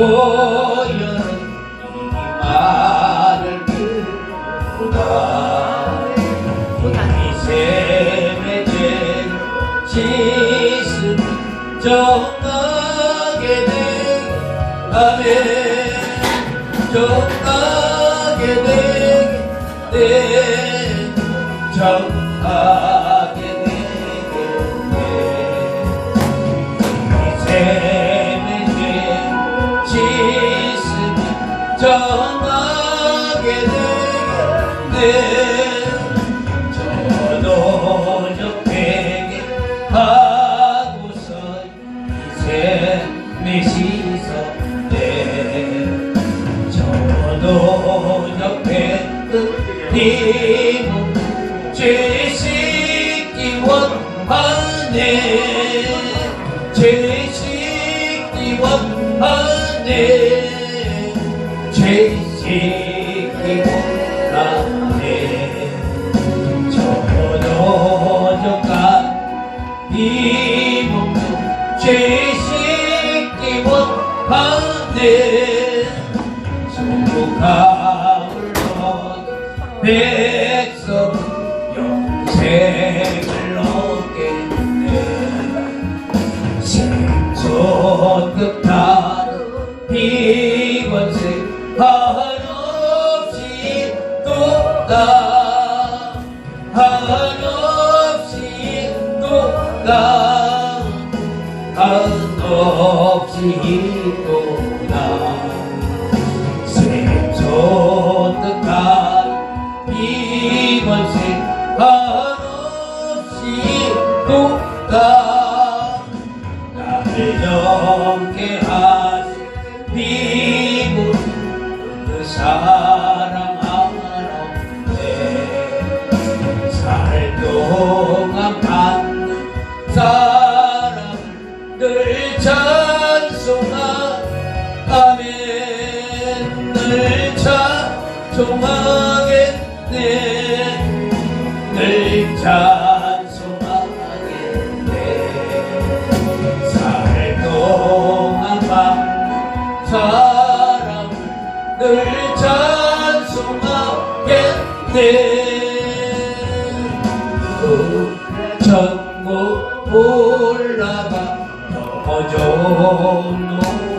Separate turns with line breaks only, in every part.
보 적 찬송하겠네. 늘 찬송하겠네. 살 동안 받는 사랑을 늘 찬송하겠네. 그 전국 올라가 더 좋은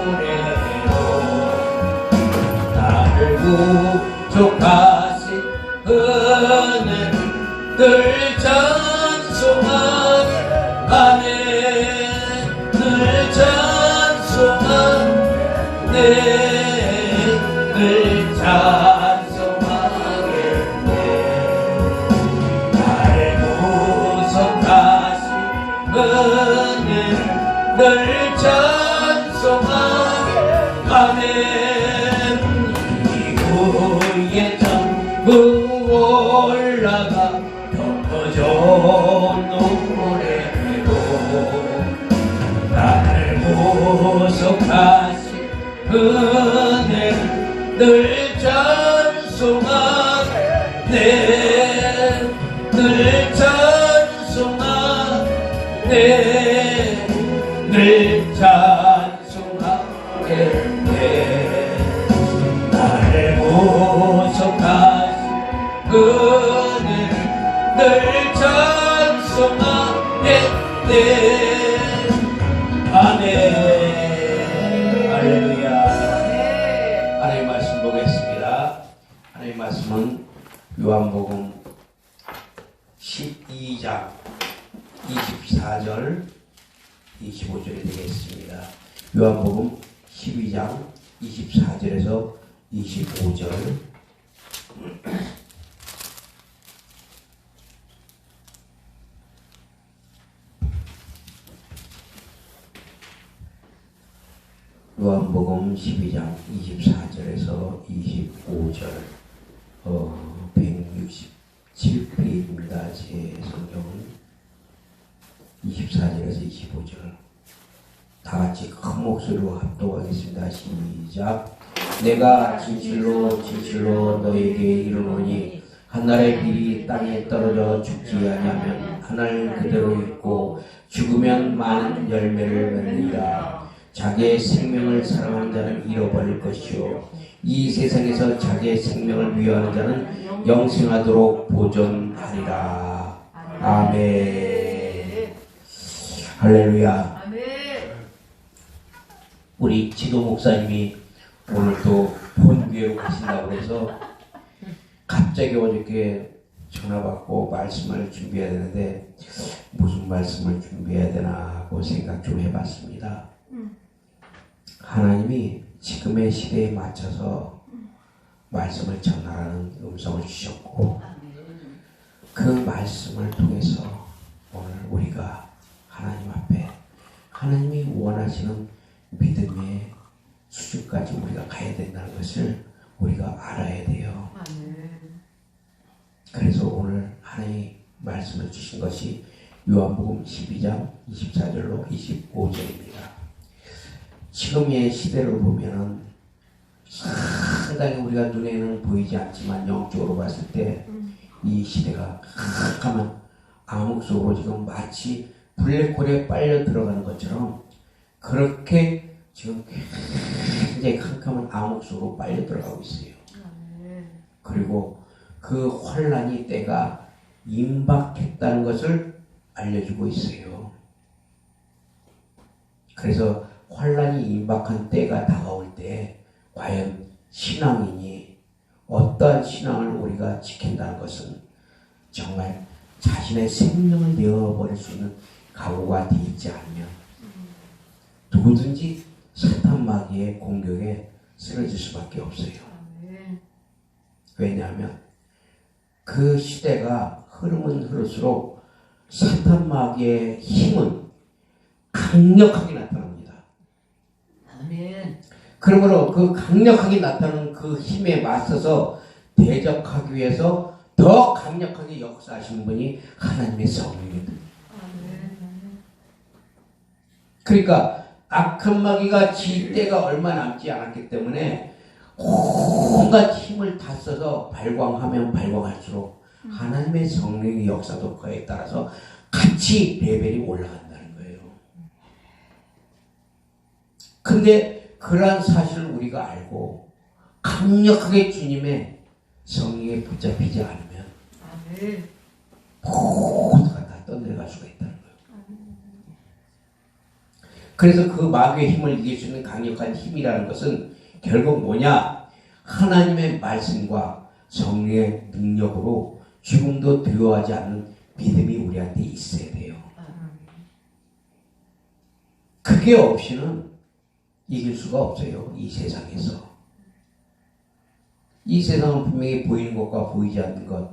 늘 찬송 찬송하네 아멘 할렐루야 하나님 말씀 보겠습니다. 하나님 말씀은 요한복음 12장 24절 25절이 되겠습니다. 요한복음 12장 24절에서 25절 요한복음 12장 24절에서 25절 어, 167페이지입니다. 제 성경은 24절에서 25절 다 같이 큰 목소리로 합독하겠습니다. 시작 내가 진실로 진실로 너에게 이르노니 한날의 빌이 땅에 떨어져 죽지 아니하면 하늘 그대로 있고 죽으면 많은 열매를 맺느니라 자기의 생명을 사랑하는 자는 잃어버릴 것이요. 이 세상에서 자기의 생명을 위하는 자는 영생하도록 보존하리라. 아멘. 할렐루야. 우리 지도 목사님이 오늘 또 본교회로 가신다고 해서 갑자기 어저께 전화 받고 말씀을 준비해야 되는데 무슨 말씀을 준비해야 되나 하고 생각 좀 해봤습니다. 하나님이 지금의 시대에 맞춰서 말씀을 전하라는 음성을 주셨고 그 말씀을 통해서 오늘 우리가 하나님 앞에 하나님이 원하시는 믿음의 수준까지 우리가 가야 된다는 것을 우리가 알아야 돼요. 그래서 오늘 하나님 말씀을 주신 것이 요한복음 12장 24절로 25절입니다. 지금의 시대를 보면은 상당히 우리가 눈에는 보이지 않지만 영적으로 봤을 때 이 시대가 캄캄한 암흑 속으로 지금 마치 블랙홀에 빨려 들어가는 것처럼 그렇게 지금 굉장히 캄캄한 암흑 속으로 빨려 들어가고 있어요.
아멘.
그리고 그 환란이 때가 임박했다는 것을 알려주고 있어요. 그래서 환란이 임박한 때가 다가올 때 과연 신앙인이 어떠한 신앙을 우리가 지킨다는 것은 정말 자신의 생명을 내어버릴 수 있는 각오가 되어 있지 않으면 누구든지 사탄 마귀의 공격에 쓰러질 수밖에 없어요. 왜냐하면 그 시대가 흐르면 흐를수록 사탄 마귀의 힘은 강력하게.
아멘.
그러므로 그 강력하게 나타나는 그 힘에 맞서서 대적하기 위해서 더 강력하게 역사하신 분이 하나님의 성령입니다. 그러니까 악한 마귀가 질 때가 얼마 남지 않았기 때문에 온갖 힘을 다 써서 발광하면 발광할수록 하나님의 성령의 역사도 그에 따라서 같이 레벨이 올라간다는 거예요. 근데 그러한 사실을 우리가 알고 강력하게 주님의 성령에 붙잡히지 않으면. 모두가 다 떠내려갈 수가 있다는 거예요. 그래서 그 마귀의 힘을 이길 수 있는 강력한 힘이라는 것은 결국 뭐냐? 하나님의 말씀과 성령의 능력으로 죽음도 두려워하지 않는 믿음이 우리한테 있어야 돼요. 그게 없이는 이길 수가 없어요. 이 세상에서. 이 세상은 분명히 보이는 것과 보이지 않는 것,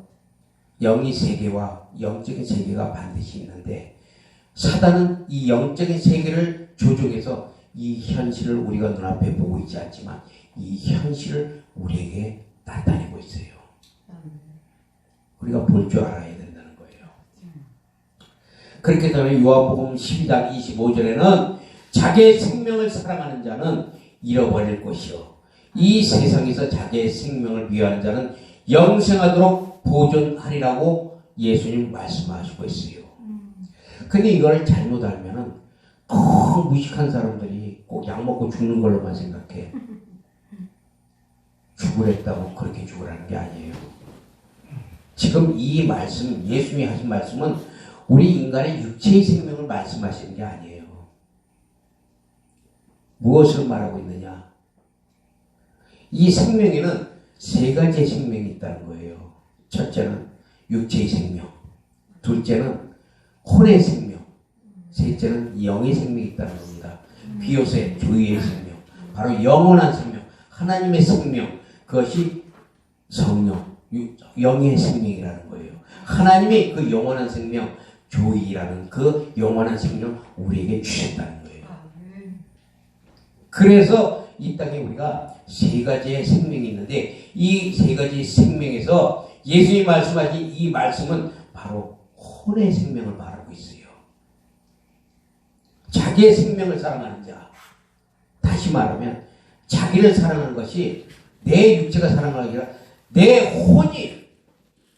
영의 세계와 영적인 세계가 반드시 있는데, 사단은 이 영적인 세계를 조종해서 이 현실을 우리가 눈앞에 보고 있지 않지만, 이 현실을 우리에게 나타내고 있어요. 우리가 볼 줄 알아야 된다는 거예요. 그렇기 때문에 요한복음 12장 25절에는 자기의 생명을 사랑하는 자는 잃어버릴 것이요. 이 세상에서 자기의 생명을 위하는 자는 영생하도록 보존하리라고 예수님 말씀하시고 있어요. 근데 이걸 잘못 알면은 꼭 무식한 사람들이 꼭 약 먹고 죽는 걸로만 생각해. 죽으랬다고 그렇게 죽으라는 게 아니에요. 지금 이 말씀, 예수님이 하신 말씀은 우리 인간의 육체의 생명을 말씀하시는 게 아니에요. 무엇을 말하고 있느냐? 이 생명에는 세 가지의 생명이 있다는 거예요. 첫째는 육체의 생명, 둘째는 혼의 생명, 셋째는 영의 생명이 있다는 겁니다. 비오세 조의의 생명, 바로 영원한 생명, 하나님의 생명, 그것이 성령, 유- 영의 생명이라는 거예요. 하나님이 그 영원한 생명, 조의라는 그 영원한 생명 우리에게 주셨다는. 그래서 이 땅에 우리가 세 가지의 생명이 있는데 이 세 가지 생명에서 예수님이 말씀하신 이 말씀은 바로 혼의 생명을 말하고 있어요. 자기의 생명을 사랑하는 자. 다시 말하면 자기를 사랑하는 것이 내 육체가 사랑하는 게 아니라 내 혼이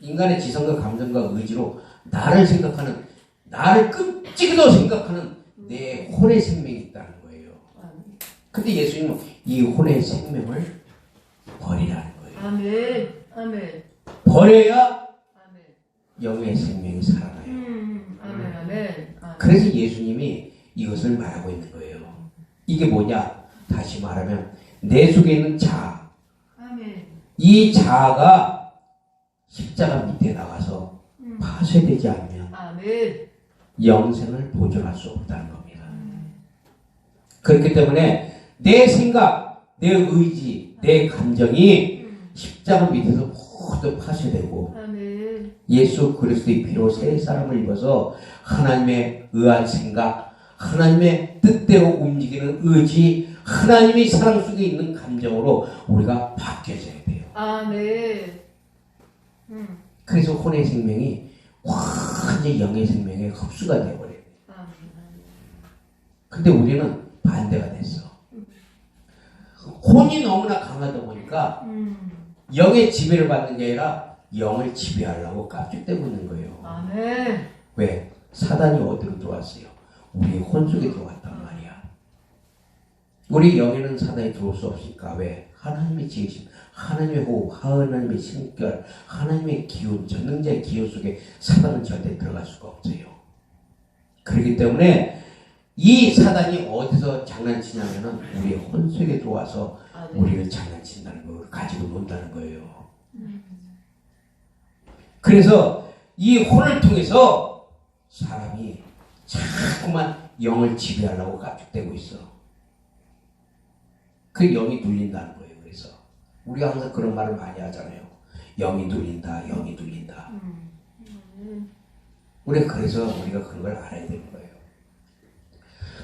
인간의 지성과 감정과 의지로 나를 생각하는 나를 끔찍이도 생각하는 내 혼의 생명이. 근데 예수님은 이 혼의 생명을 버리라는 거예요.
아멘. 아멘.
버려야
아멘.
영의 생명이 살아나요.
음. 아멘. 아멘. 아멘.
그래서 예수님이 이것을 말하고 있는 거예요. 이게 뭐냐? 다시 말하면 내 속에 있는 자아,
아멘.
이 자아가 십자가 밑에 나가서
음.
파쇄되지 않으면
아멘.
영생을 보존할 수 없다는 겁니다. 그렇기 때문에 내 생각, 내 의지, 내 감정이
음.
십자가 밑에서 모두 파쇄되고. 예수 그리스도의 피로 새 사람을 입어서 하나님의 의한 생각, 하나님의 뜻대로 움직이는 의지, 하나님의 사랑 속에 있는 감정으로 우리가 바뀌어져야 돼요.
아멘. 음.
그래서 혼의 생명이 완전히 영의 생명에 흡수가 되어버려요. 근데 우리는 반대가 됐어. 혼이 너무나 강하다 보니까
음.
영의 지배를 받는 게 아니라 영을 지배하려고 깝죽대고 있는 거예요.
아멘.
왜? 사단이 어디로 들어왔어요? 우리 혼 속에 들어왔단 말이야. 우리 영에는 사단이 들어올 수 없으니까 왜? 하나님의 지으심, 하나님의 호흡, 하나님의 신결, 하나님의 기운, 전능자의 기운 속에 사단은 절대 들어갈 수가 없어요. 그렇기 때문에 이 사단이 어디서 장난치냐면은 우리 혼 속에 들어와서
아멘.
우리를 장난친다는 걸 가지고 논다는 거예요. 그래서 이 혼을 통해서 사람이 자꾸만 영을 지배하려고 가축되고 있어. 그 영이 눌린다는 거예요. 그래서 우리가 항상 그런 말을 많이 하잖아요. 영이 눌린다, 영이 눌린다.
음.
우리가 그래서 우리가 그런 걸 알아야 되는 거예요.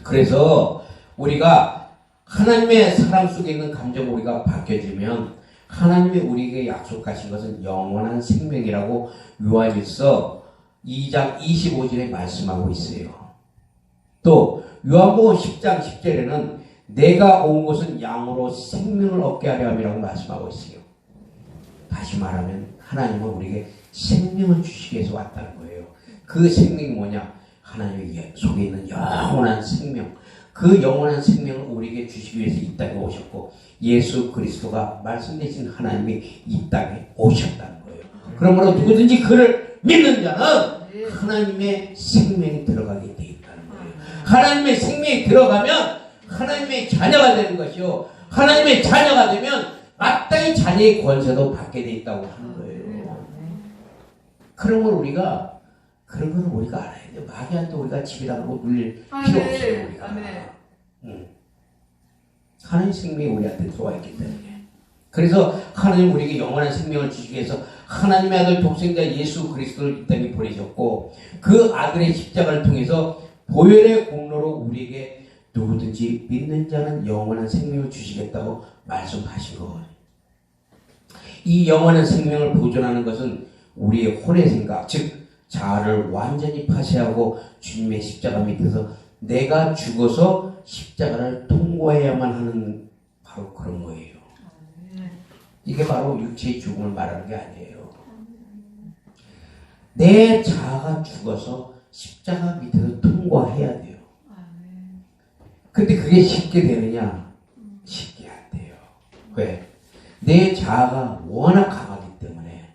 그래서 우리가 하나님의 사랑 속에 있는 감정 우리가 바뀌어지면 하나님이 우리에게 약속하신 것은 영원한 생명이라고 요한일서 2장 25절에 말씀하고 있어요. 또 요한복음 10장 10절에는 내가 온 것은 양으로 생명을 얻게 하려 함이라고 말씀하고 있어요. 다시 말하면 하나님은 우리에게 생명을 주시기 위해서 왔다는 거예요. 그 생명이 뭐냐? 하나님의 속에 있는 영원한 생명. 그 영원한 생명을 우리에게 주시기 위해서 이 땅에 오셨고 예수 그리스도가 말씀되신 하나님이 이 땅에 오셨다는 거예요. 그러므로 누구든지 그를 믿는 자는
네.
하나님의 생명이 들어가게 돼 있다는 거예요. 하나님의 생명이 들어가면 하나님의 자녀가 되는 것이요. 하나님의 자녀가 되면 마땅히 자녀의 권세도 받게 돼 있다고 하는 거예요. 걸 우리가 그런 걸 우리가 알아야 돼. 마귀한테 우리가 지배당하고 눌릴 필요 없어요.
아멘.
우리가.
아멘.
응. 하나님 생명이 우리한테 들어와 있기 때문에. 그래서 하나님 우리에게 영원한 생명을 주시기 위해서 하나님의 아들 독생자 예수 그리스도를 이 땅에 보내셨고 그 아들의 십자가를 통해서 보혈의 공로로 우리에게 누구든지 믿는 자는 영원한 생명을 주시겠다고 말씀하신 것. 이 영원한 생명을 보존하는 것은 우리의 혼의 생각, 즉 자아를 완전히 파쇄하고 주님의 십자가 밑에서 내가 죽어서 십자가를 통과해야만 하는 바로 그런 거예요. 이게 바로 육체의 죽음을 말하는 게 아니에요. 내 자아가 죽어서 십자가 밑에서 통과해야 돼요. 근데 그게 쉽게 되느냐? 쉽게 안 돼요. 왜? 내 자아가 워낙 강하기 때문에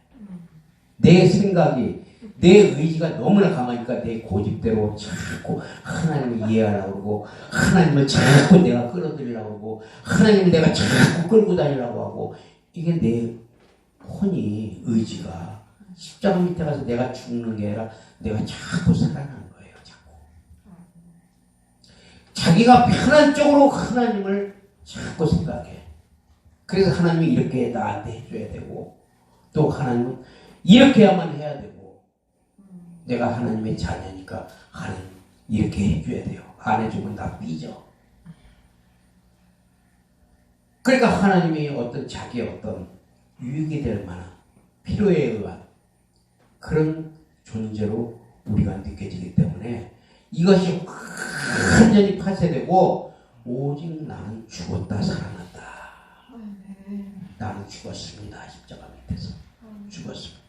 내 생각이 내 의지가 너무나 강하니까 내 고집대로 자꾸 하나님을 이해하려고 그러고 하나님을 자꾸 내가 끌어들이려고 그러고 하나님을 내가 자꾸 끌고 다니려고 하고 이게 내 혼이 의지가 십자가 밑에 가서 내가 죽는 게 아니라 내가 자꾸 살아나는 거예요. 자꾸. 자기가 편한 쪽으로 하나님을 자꾸 생각해. 그래서 하나님이 이렇게 나한테 해줘야 되고 또 하나님은 이렇게 해야만 해야 되고 내가 하나님의 자녀니까 하나님 이렇게 해줘야 돼요. 안 해주면 나 삐져. 그러니까 하나님이 어떤 자기의 어떤 유익이 될 만한 필요에 의한 그런 존재로 우리가 느껴지기 때문에 이것이 완전히 파쇄되고 오직 나는 죽었다 살아났다. 나는 죽었습니다. 십자가 밑에서 죽었습니다.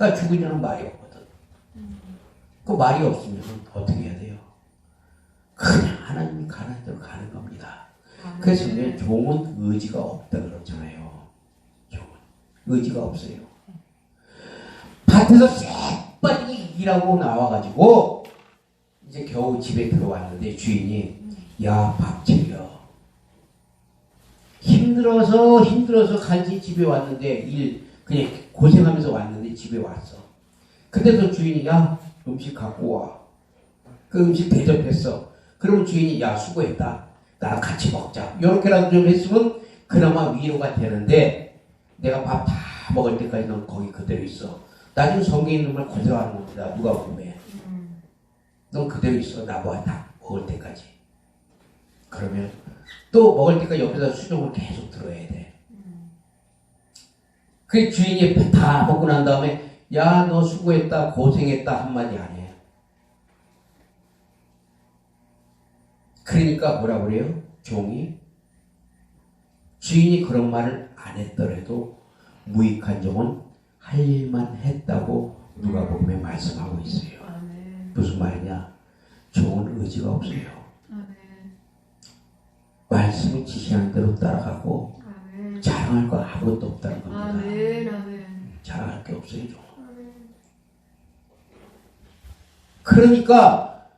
그러니까 죽으려는 말이 없거든. 그 말이 없으면 어떻게 해야 돼요? 그냥 하나님이 가는 대로 가는 겁니다. 그래서 이제 종은 의지가 없다 그러잖아요. 종은 의지가 없어요. 밭에서 쎄빠르게 일하고 나와가지고 이제 겨우 집에 들어왔는데 주인이 야 밥 챙겨. 힘들어서 힘들어서 간지 집에 왔는데 일 그냥 고생하면서 왔는데 집에 왔어. 근데도 주인이 야 음식 갖고 와. 그 음식 대접했어. 그러면 주인이 야 수고했다. 나랑 같이 먹자. 이렇게라도 좀 했으면 그나마 위로가 되는데 내가 밥 다 먹을 때까지 넌 거기 그대로 있어. 나중에 성경에 있는 말 고생하는 겁니다. 누가 보면.
음.
넌 그대로 있어. 나보아 다 먹을 때까지. 그러면 또 먹을 때까지 옆에서 수정을 계속 들어야 돼. 그 주인이 다 먹고 난 다음에 야 너 수고했다 고생했다 한마디 안 해. 그러니까 뭐라 그래요? 종이 주인이 그런 말을 안 했더라도 무익한 종은 할 일만 했다고 누가 보면 말씀하고 있어요.
아멘.
무슨 말이냐? 종은 의지가 없어요. 말씀이 지시하는 대로 따라가고. 자랑할 거 아무것도 없다는 겁니다.
아멘. 아멘.
자랑할 게 없어요, 종.
아멘.
그러니까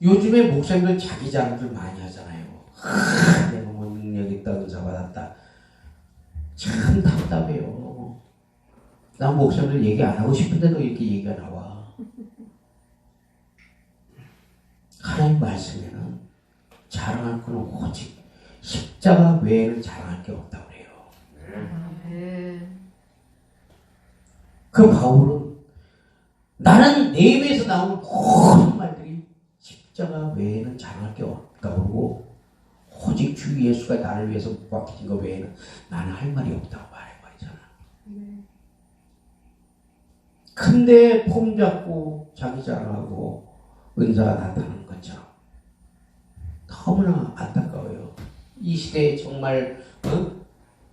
요즘에 목사님들 자기 자랑들 많이 하잖아요. 하, 내가 뭐 능력 있다, 은사 받았다. 참 답답해요. 난 목사님들 얘기 안 하고 싶은데도 이렇게 얘기가 나와. 하나님 말씀에는 자랑할 거는 오직 십자가 외에는 자랑할 게 없다고 그 바울은 나는 내 입에서 나오는 모든 말들이 십자가 외에는 자랑할 게 없다고 그러고 오직 주 예수가 나를 위해서 못 박히신 것 외에는 나는 할 말이 없다고 말해 버리잖아.
아멘.
근데 폼 잡고 자기 자랑하고 은사가 나타나는 것처럼 너무나 안타까워요. 이 시대에 정말 어?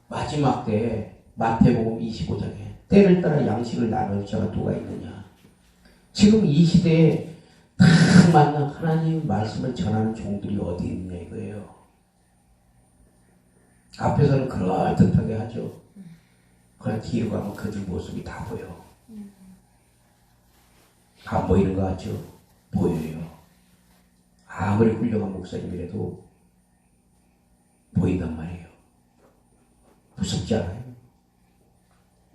마지막 때에 마태복음 25장에 때를 따라 양식을 나눌 자가 누가 있느냐. 지금 이 시대에 딱 맞는 하나님 말씀을 전하는 종들이 어디 있냐 이거예요. 앞에서는 그럴듯하게 하죠. 그러나 뒤로 가면 그들 모습이 다 보여. 안 보이는 것 같죠? 보여요. 아무리 훌륭한 목사님이라도 보인단 말이에요. 무섭지 않아요?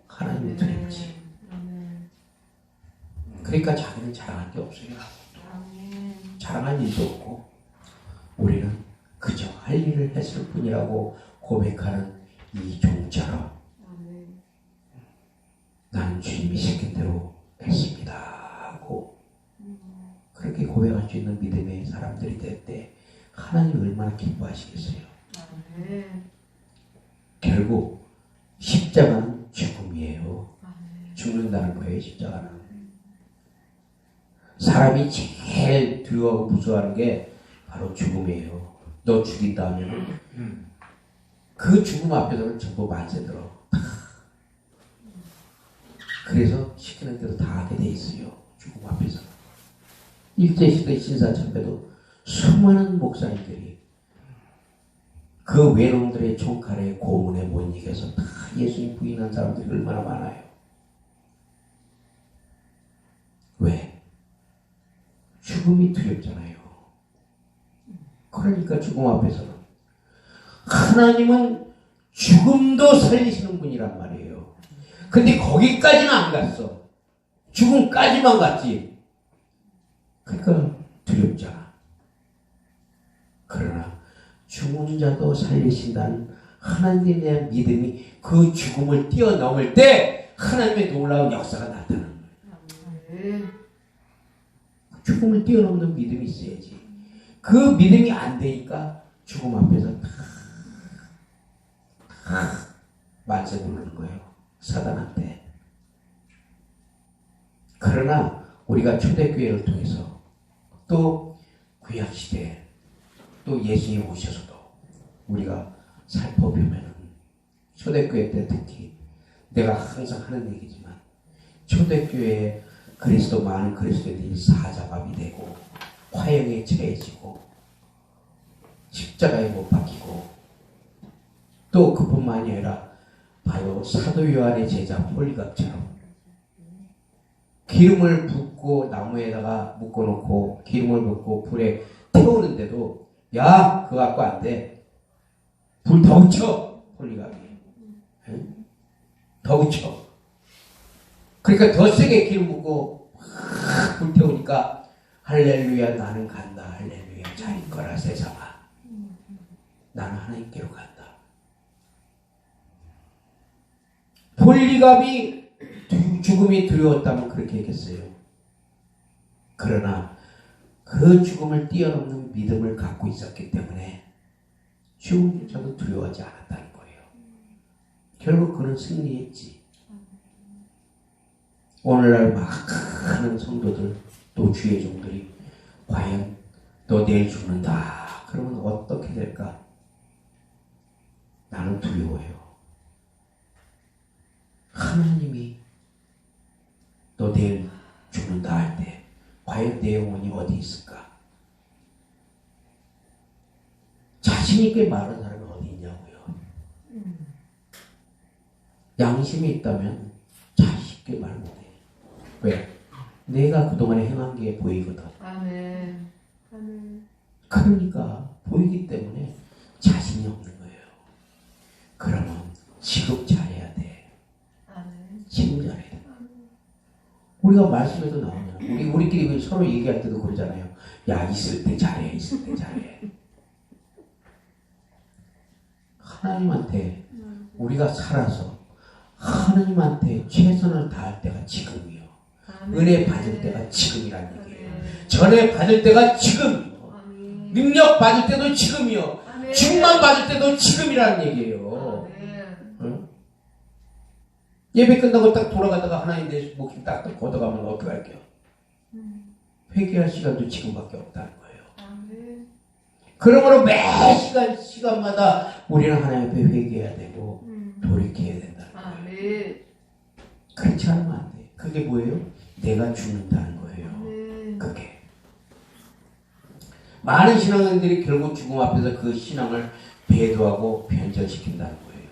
하나님의.
아멘.
그러니까 자기는 자랑할 게 없어요. 자랑할 일도 없고 우리는 그저 할 일을 했을 뿐이라고 고백하는 이 종처럼. 나는 주님이 시킨 대로 했습니다 하고 그렇게 고백할 수 있는 믿음의 사람들이 될 때 하나님 얼마나 기뻐하시겠어요. 결국 십자가는 죽음이에요. 죽는다는 거예요, 십자가는. 사람이 제일 두려워하고 무서워하는 게 바로 죽음이에요. 너 죽인다 하면 그 죽음 앞에서는 전부 만세 들어. 그래서 시키는 대로 다 하게 돼 있어요. 죽음 앞에서. 일제시대 신사참배도 수많은 목사님들이 그 외놈들의 총칼에 고문에 못 이겨서 다 예수님 부인한 사람들이 얼마나 많아요. 왜? 죽음이 두렵잖아요. 그러니까 죽음 앞에서는 하나님은 죽음도 살리시는 분이란 말이에요. 근데 거기까지는 안 갔어. 죽음까지만 갔지. 그러니까 두렵잖아. 그러나 죽은 자도 살리신다는 하나님에 대한 믿음이 그 죽음을 뛰어넘을 때 하나님의 놀라운 역사가 나타나는 거예요. 죽음을 뛰어넘는 믿음이 있어야지. 그 믿음이 안 되니까 죽음 앞에서 다, 다 만세 부르는 거예요. 사단한테. 그러나 우리가 초대교회를 통해서 또 구약시대에 또 예수님 오셔서도 우리가 살펴보면은 초대교회 때 특히 내가 항상 하는 얘기지만 초대교회에 그리스도 많은 그리스도인들이 사자밥이 되고 화형에 처해지고 십자가에 못 박히고 또 그뿐만이 아니라 바로 사도 요한의 제자 홀리갑처럼 기름을 붓고 나무에다가 묶어놓고 기름을 붓고 불에 태우는데도 야 그거 갖고 안 돼. 불 더 붙여. 응? 더 붙여. 그러니까 더 세게 기름 붓고 확 불태우니까 할렐루야 나는 간다 할렐루야 잘 있거라 세상아 나는 하나님께로 간다 폴리갑이 두- 죽음이 두려웠다면 그렇게 했겠어요 그러나 그 죽음을 뛰어넘는 믿음을 갖고 있었기 때문에 죽음조차도 두려워하지 않았다는 거예요 결국 그는 승리했지 오늘날 많은 성도들 또 주의 종들이 과연 너 내일 죽는다 그러면 어떻게 될까? 나는 두려워요. 하나님이 너 내일 죽는다 할 때 과연 내 영혼이 어디 있을까? 자신 있게 말하는 사람이 어디 있냐고요. 양심이 있다면 자신 있게 말 못해. 왜? 내가 그동안에 행한 게 보이거든.
아멘. 아멘.
그러니까 보이기 때문에 자신이 없는 거예요. 그러면 지금 잘해야 돼.
아멘.
지금 잘해야 돼. 우리가 말씀에도 나오잖아. 우리 우리끼리 서로 얘기할 때도 그러잖아요. 야 있을 때 잘해, 있을 때 잘해. 하나님한테 우리가 살아서 하나님한테 최선을 다할 때가 지금이요. 은혜 받을 때가 지금이란 얘기예요. 전에 받을 때가 지금이요. 능력 받을 때도 지금이요. 충만 받을 때도 지금이라는 얘기예요. 응? 예배 끝나고 딱 돌아가다가 하나님 내 목숨 딱 걷어가면 어떻게 할게요?
음.
회개할 시간도 지금밖에 없다는 거예요. 그러므로 매 시간 시간마다 우리는 하나님 앞에 회개해야 되고
음.
돌이켜야 된다는 거예요.
아멘.
그렇지 않으면 안 돼. 그게 뭐예요? 내가 죽는다는 거예요.
아멘.
그게 많은 신앙인들이 결국 죽음 앞에서 그 신앙을 배도하고 변절시킨다는 거예요.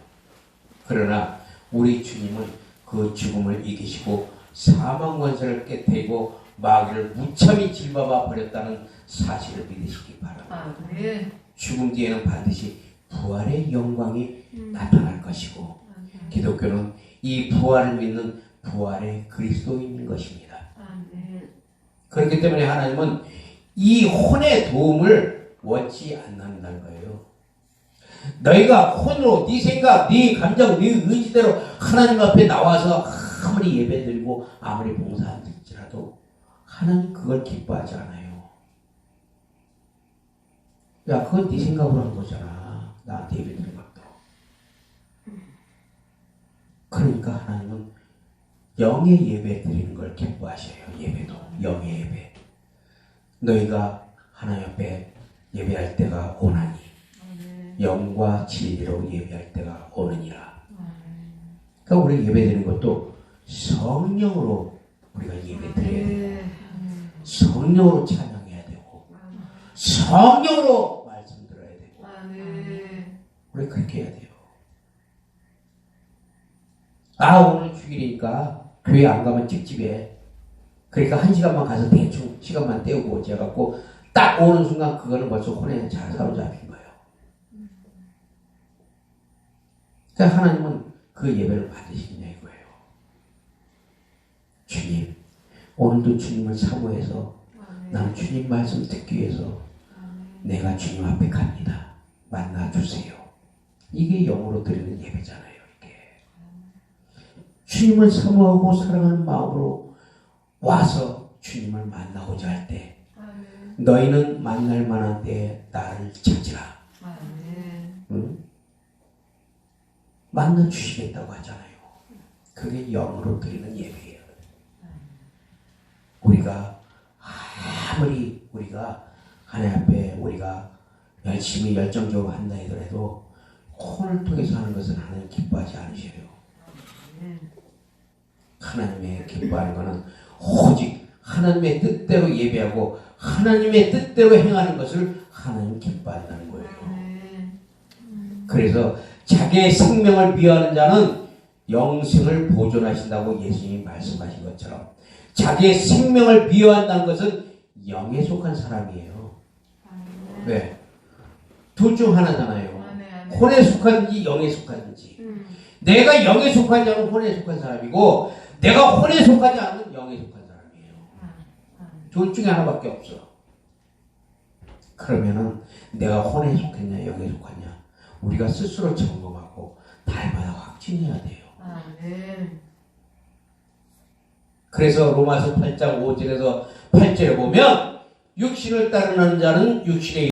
그러나 우리 주님은 그 죽음을 이기시고 사망 권세를 깨뜨리고 마귀를 무참히 질밟아 버렸다는 사실을 믿으시기 바랍니다.
아멘.
죽음 뒤에는 반드시 부활의 영광이
음.
나타날 것이고
아멘.
기독교는 이 부활을 믿는 부활의 그리스도인인 것입니다.
아멘.
그렇기 때문에 하나님은 이 혼의 도움을 원치 않는다는 거예요. 너희가 혼으로 네 생각, 네 감정, 네 의지대로 하나님 앞에 나와서 아무리 예배드리고 아무리 봉사할지라도 하나님 그걸 기뻐하지 않아요. 야, 그건 네 생각으로 한 거잖아. 나한테 예배드린 것도. 그러니까 하나님은 영의 예배 드리는 걸 기뻐하셔요. 예배도 영의 예배. 너희가 하나님 앞에 예배할 때가 오나니. 영과 진리로 예배할 때가 오느니라. 그러니까 우리 예배 드리는 것도 성령으로 우리가 예배 드려야 돼요. 성령으로 찬양해야 되고. 성령으로 우리 그렇게 해야 돼요. 아 오늘 주일이니까 교회 안 가면 찝찝해. 그러니까 한 시간만 가서 대충 시간만 때우고 오지 해갖고 딱 오는 순간 그거는 벌써 혼에 잘 사로잡힌 거예요. 그러니까 하나님은 그 예배를 받으시냐 이거예요. 주님, 오늘도 주님을 사모해서. 나는 주님 말씀 듣기 위해서. 내가 주님 앞에 갑니다. 만나 주세요. 이게 영으로 드리는 예배잖아요. 이게 주님을 사모하고 사랑하는 마음으로 와서 주님을 만나고자 할 때. 너희는 만날 만한 때에 나를 찾으라. 응? 만나 주시겠다고 하잖아요. 그게 영으로 드리는 예배예요. 우리가 아무리 우리가 하나님 앞에 우리가 열심히 열정적으로 한다 하더라도 혼을 통해서 하는 것은 하나님 기뻐하지 않으셔요. 하나님의 기뻐하는 것은 오직 하나님의 뜻대로 예배하고 하나님의 뜻대로 행하는 것을 하나님 기뻐한다는 거예요. 그래서 자기의 생명을 미워하는 자는 영생을 보존하신다고 예수님이 말씀하신 것처럼 자기의 생명을 미워한다는 것은 영에 속한 사람이에요. 왜? 둘 중 하나잖아요. 혼에 속한지 영에 속한지.
음.
내가 영에 속한 자는 혼에 속한 사람이고 내가 혼에 속하지 않은 영에 속한 사람이에요.
아, 아.
둘 중에 하나밖에 없어. 그러면은 내가 혼에 속했냐 영에 속했냐 우리가 스스로 점검하고 날마다 확진해야 돼요.
아멘.
그래서 로마서 8장 5절에서 8절에 보면 육신을 따르는 자는 육신의